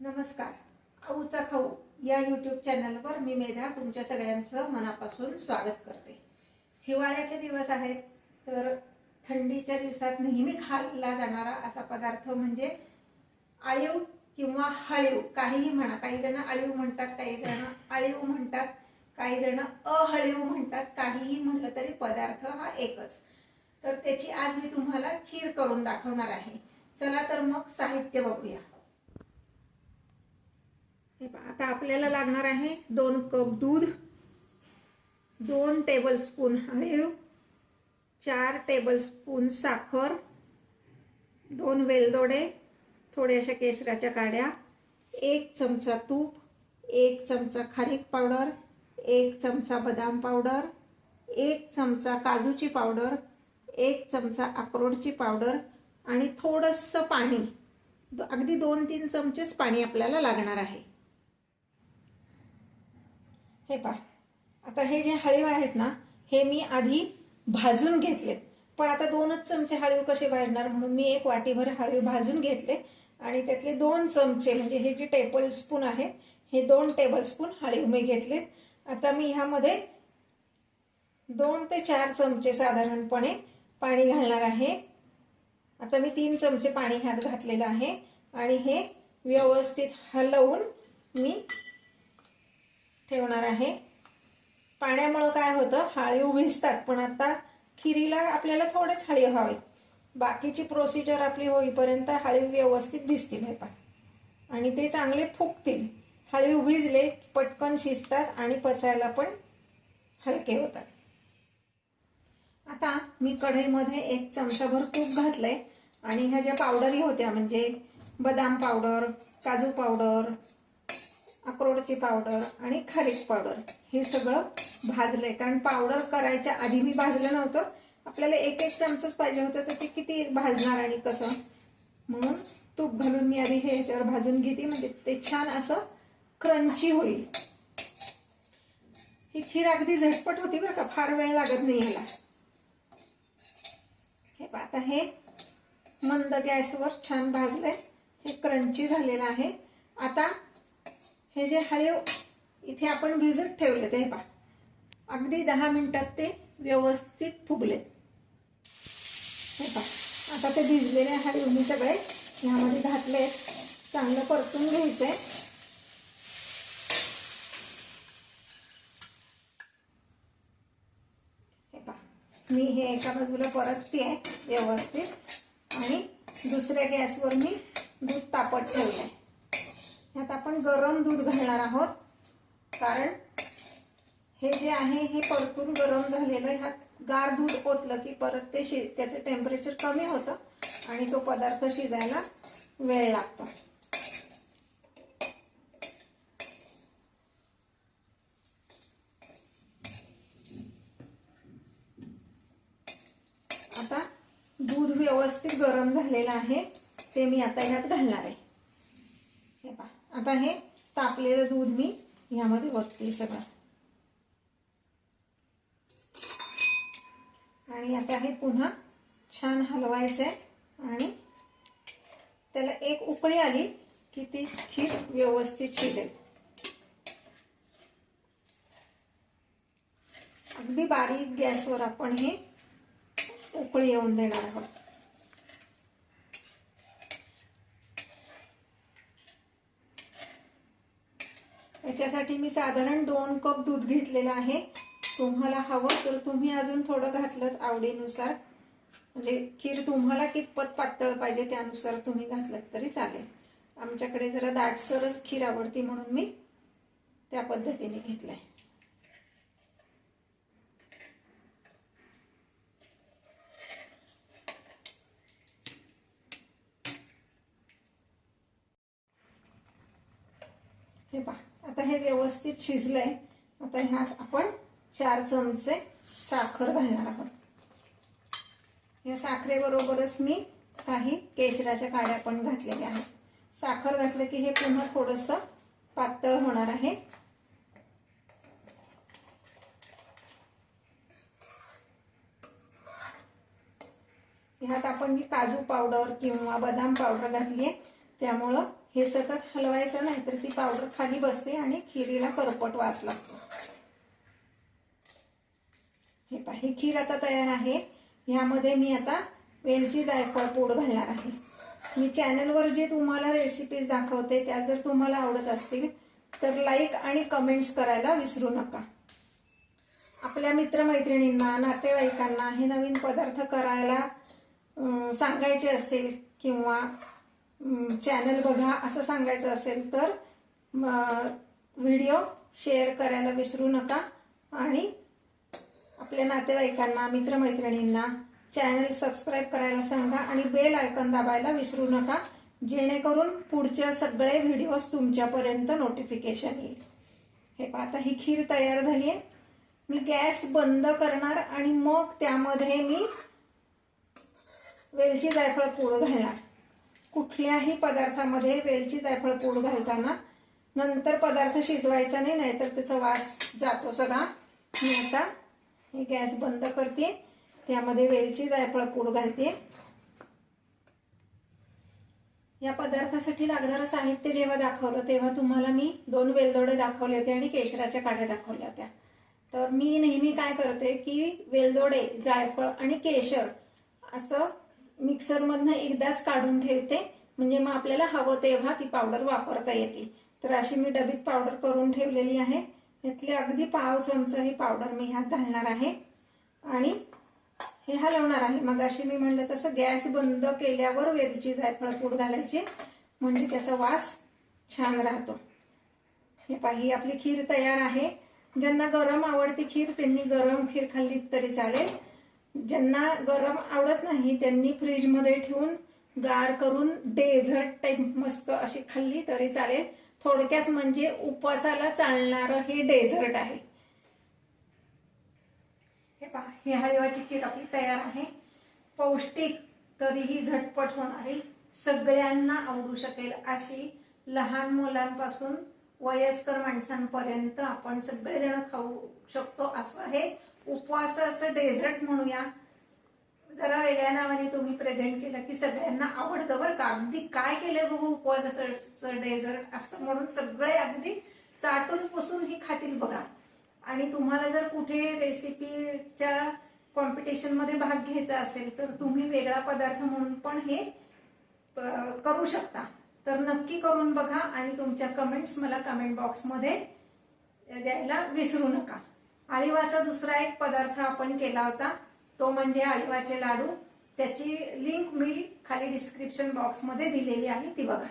नमस्कार. आऊचा खाऊ या यूट्यूब चॅनलवर मी मेधा तुमच्या सगळ्यांचं मनापासून स्वागत करते. हिवाळ्याचे दिवस आहेत तर थंडीच्या दिवसात नेहमी खाल्ला जाणारा असा पदार्थ म्हणजे आळीव किंवा हळीव. काहीही म्हणा काही जण आळीव म्हणतात काही जण आळीव म्हणतात काही जण अहळीव म्हणतात काहीही म्हणलं तरी पदार्थ हा एकच. तर त्याची आज मी तुम्हाला खीर करून दाखवणार आहे. चला तर मग साहित्य बघूया हे पहा, आता आपल्याला लागणार आहे दोन कप दूध दोन टेबलस्पून हळीव चार टेबलस्पून साखर दोन वेलदोडे थोड्याशा केसराच्या काड्या एक चमचा तूप एक चमचा खारीक पावडर एक चमचा बदाम पावडर एक चमचा काजूची पावडर एक चमचा अक्रोडची पावडर आणि थोडंसं पाणी. अगदी दोन तीन चमचेच पाणी आपल्याला लागणार आहे. हे पहा. आता हे जे हळीव आहेत ना हे मी आधी भाजून घेतले पण आता दोनच चमचे हळीव कसे भाजणार म्हणून मी एक वाटीभर हळीव भाजून घेतले. आणि त्यातले दोन चमचे म्हणजे हे जे टेबल स्पून आहे हे दोन टेबल स्पून हळीव मी घेतले आता मी ह्यामध्ये दोन ते चार चमचे साधारणपणे पाणी घालणार आहे. आता मी तीन चमचे पाणी ह्यात घातलेलं आहे. आणि हे व्यवस्थित हलवून मी ठेवणार आहे. पाण्यामुळं काय होतं? हाळीव भिजतात पण आता खिरीला आपल्याला थोडेच हळी हवे. बाकीची प्रोसिजर आपली होईपर्यंत हळीव व्यवस्थित भिजतील हे पण आणि ते चांगले फुगतील. हळीव भिजले पटकन शिजतात आणि पचायला पण हलके होतात. आता मी कढईमध्ये एक चमचाभर तूप घातलंय. आणि ह्या ज्या पावडरी होत्या म्हणजे बदाम पावडर काजू पावडर अक्रोडची पावडर आणि खारीक पावडर. हे सगळं भाजलंय. कारण पावडर करायच्या आधी मी भाजलं नव्हतं. आपल्याला एक एक चमचाच पाहिजे होतं तर ते किती भाजणार आणि कसं? म्हणून तूप घालून मी आधी हे ह्याच्यावर भाजून घेते. म्हणजे ते छान असं क्रंची होईल. ही खीर अगदी झटपट होती बरं का. फार वेळ लागत नाही ह्याला. हे आता हे मंद गॅसवर छान भाजलंय. हे क्रंची झालेलं आहे. आता हे जे हळीव इथे आपण भिजत ठेवले ते पहा. अगदी दहा मिनिटात ते व्यवस्थित फुगले. हे पहा. आता ते भिजलेले हळीव मी सगळे. ह्यामध्ये घातले चांगलं परतून घ्यायचंय. हे मी हे एका बाजूला परतते व्यवस्थित. आणि दुसऱ्या गॅसवर मी दूध तापत ठेवलं आहे ह्यात आपण गरम दूध घालणार आहोत. कारण हे जे आहे हे परतून गरम झालेलं ह्यात गार दूध ओतलं की परत ते शि त्याचं टेम्परेचर कमी होतं आणि तो पदार्थ शिजायला वेळ लागतो. आता दूध व्यवस्थित गरम झालेलं आहे ते मी आता ह्यात घालणार आहे. आता हे तापलेलं दूध मी ह्यामध्ये ओतते सगळं. आणि आता हे पुन्हा छान हलवायचं आहे आणि त्याला एक उकळी आली की ती खीर व्यवस्थित शिजेल. अगदी बारीक गॅसवर आपण हे उकळी येऊन देणार आहोत. याच्यासाठी मी साधारण दोन कप दूध घेतलेलं आहे. तुम्हाला हवं तर तुम्ही अजून थोडं घातलं आवडीनुसार. म्हणजे खीर तुम्हाला कितपत पातळ पाहिजे त्यानुसार तुम्ही घातलं तरी चालेल. आमच्याकडे जरा दाटसरच खीर आवडती म्हणून मी त्या पद्धतीने घेतलं आहे हे पहा. आता हे व्यवस्थित शिजलंय. आता ह्यात आपण चार चमचे साखर घालणार आहोत. या साखरेबरोबरच मी काही केशराच्या काड्या पण घातलेल्या आहेत. साखर घातलं की हे पुन्हा थोडंसं पातळ होणार आहे. ह्यात आपण जी काजू पावडर किंवा बदाम पावडर घातली आहे त्यामुळं हे सतत हलवायचं नाही तर ती पावडर खाली बसते आणि खिरीला करपट वास लागतो. हे पा ही खीर आता तयार आहे. ह्यामध्ये मी आता वेलची जायफळ पूड घालणार आहे. मी चॅनलवर जे तुम्हाला रेसिपीज दाखवते त्या जर तुम्हाला आवडत असतील तर लाईक आणि कमेंट्स करायला विसरू नका. आपल्या मित्रमैत्रिणींना नातेवाईकांना हे नवीन पदार्थ करायला सांगायचे असतील किंवा चॅनल बघा असं सांगायचं असेल तर व्हिडिओ शेअर करायला विसरू नका. आणि आपल्या नातेवाईकांना मित्रमैत्रिणींना चॅनल सबस्क्राईब करायला सांगा आणि बेल आयकॉन दाबायला विसरू नका. जेणेकरून पुढच्या सगळे व्हिडिओज तुमच्यापर्यंत नोटिफिकेशन येईल. हे पहा आता ही खीर तयार झाली आहे. मी गॅस बंद करणार आणि मग त्यामध्ये मी वेलची जायफळ पूड घालणार. कुठल्याही पदार्थामध्ये वेलची जायफळ पूड घालताना नंतर पदार्थ शिजवायचा नाही नाहीतर त्याचा वास जातो सगळा. मी आता हे गॅस बंद करते. त्यामध्ये वेलची जायफळ पूड घालते. या पदार्थासाठी लागणारं साहित्य जेव्हा दाखवलं तेव्हा तुम्हाला मी दोन वेलदोडे दाखवले होते आणि केशराच्या काड्या दाखवल्या होत्या. तर मी नेहमी काय करते की वेलदोडे जायफळ आणि केशर असं मिक्सरमधनं एकदाच काढून ठेवते. म्हणजे मग आपल्याला हवं तेव्हा ती पावडर वापरता येते. तर अशी मी डबीत पावडर करून ठेवलेली आहे. यातली अगदी पाव चमचा ही पावडर मी ह्यात घालणार आहे. आणि हे हलवणार आहे. मग अशी मी म्हणलं तसं गॅस बंद केल्यावर वेलची जायफळ पूड घालायची. म्हणजे त्याचा वास छान राहतो. हे पाही आपली खीर तयार आहे. ज्यांना गरम आवडती खीर त्यांनी गरम खीर खाल्ली तरी चालेल. ज्यांना गरम आवडत नाही त्यांनी फ्रीजमध्ये ठेवून गार करून डेझर्ट टाईप मस्त अशी खाल्ली तरी चालेल. थोडक्यात म्हणजे उपवासाला चालणारं हे डेझर्ट आहे. हे पहा ही हळवाची खीर आपली तयार आहे. पौष्टिक तरीही झटपट होणारी सगळ्यांना आवडू शकेल अशी लहान मुलांपासून वयस्कर माणसांपर्यंत आपण सगळेजण खाऊ शकतो असं हे उपवास असं डेझर्ट म्हणूया. जरा वेगळ्या नावाने तुम्ही प्रेझेंट केलं की सगळ्यांना आवडतं बरं का. अगदी काय केलंय बघू उपवासाचं डेझर्ट असं म्हणून सगळे अगदी चाटून पुसून ही खातील बघा. आणि तुम्हाला जर कुठे रेसिपीच्या कॉम्पिटिशनमध्ये भाग घ्यायचा असेल तर तुम्ही वेगळा पदार्थ म्हणून पण हे करू शकता. तर नक्की करून बघा आणि तुमच्या कमेंट्स मला कमेंट बॉक्समध्ये द्यायला विसरू नका. अळीवाचा दुसरा एक पदार्थ आपण केला होता तो म्हणजे अळीवाचे लाडू. त्याची लिंक मी खाली डिस्क्रिप्शन बॉक्समध्ये दिलेली आहे ती बघा.